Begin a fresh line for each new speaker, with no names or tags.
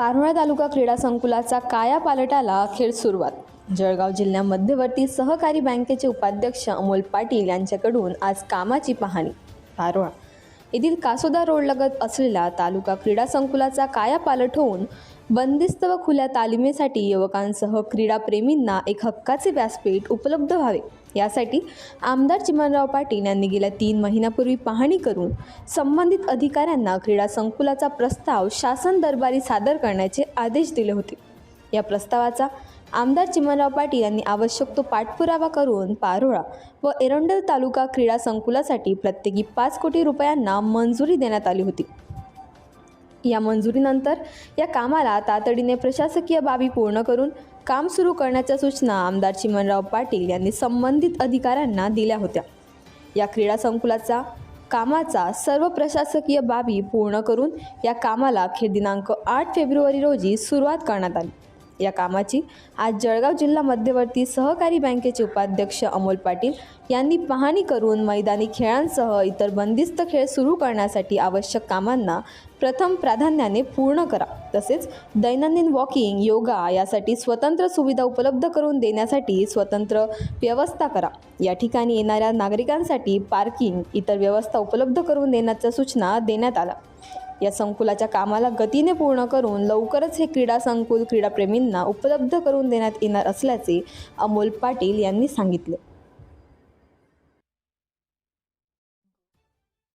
पारोळा तालुका क्रीडा संकुलाचा कायापालटाला अखेर सुरुवात. जळगाव जिल्ह्या मध्यवर्ती सहकारी बँकेचे उपाध्यक्ष अमोल पाटील यांच्याकडून आज कामाची पाहणी. पारोळा येथील कासोदा रोडलगत असलेला तालुका क्रीडा संकुलाचा कायापालट होऊन बंदिस्त व खुल्या तालिमेसाठी युवकांसह क्रीडाप्रेमींना एक हक्काचे व्यासपीठ उपलब्ध व्हावे. यासाठी आमदार चिमनराव पाटील यांनी गेल्या तीन महिन्यापूर्वी पाहणी करून संबंधित अधिकाऱ्यांना क्रीडा संकुलाचा प्रस्ताव शासन दरबारी सादर करण्याचे आदेश दिले होते. या प्रस्तावाचा आमदार चिमनराव पाटील यांनी आवश्यक तो पाठपुरावा करून पारोळा व एरंडल तालुका क्रीडा संकुलासाठी प्रत्येकी पाच कोटी रुपयांना मंजुरी देण्यात आली होती. या मंजुरीनंतर या कामाला तातडीने प्रशासकीय बाबी पूर्ण करून काम सुरू करण्याच्या सूचना आमदार चिमनराव पाटील यांनी संबंधित अधिकाऱ्यांना दिल्या होत्या. या क्रीडा संकुलाचा कामाचा सर्व प्रशासकीय बाबी पूर्ण करून या कामाला अखेर दिनांक आठ फेब्रुवारी रोजी सुरुवात करण्यात आली. या कामाची. आज जळगाव जिल्हा मध्यवर्ती सहकारी बँकेचे उपाध्यक्ष अमोल पाटील यांनी पाहणी करून मैदानी खेळांसह इतर बंदिस्त खेळ सुरू करण्यासाठी आवश्यक कामांना प्रथम प्राधान्याने पूर्ण करा. तसेच दैनंदिन वॉकिंग योगा यासाठी स्वतंत्र सुविधा उपलब्ध करून देण्यासाठी स्वतंत्र व्यवस्था करा. या ठिकाणी येणाऱ्या नागरिकांसाठी पार्किंग इतर व्यवस्था उपलब्ध करून देण्याच्या सूचना देण्यात आल्या. या संकुलाच्या कामाला गतीने पूर्ण करून लवकरच हे क्रीडा संकुल क्रीडाप्रेमींना उपलब्ध करून देण्यात येणार असल्याचे अमोल पाटील यांनी सांगितले.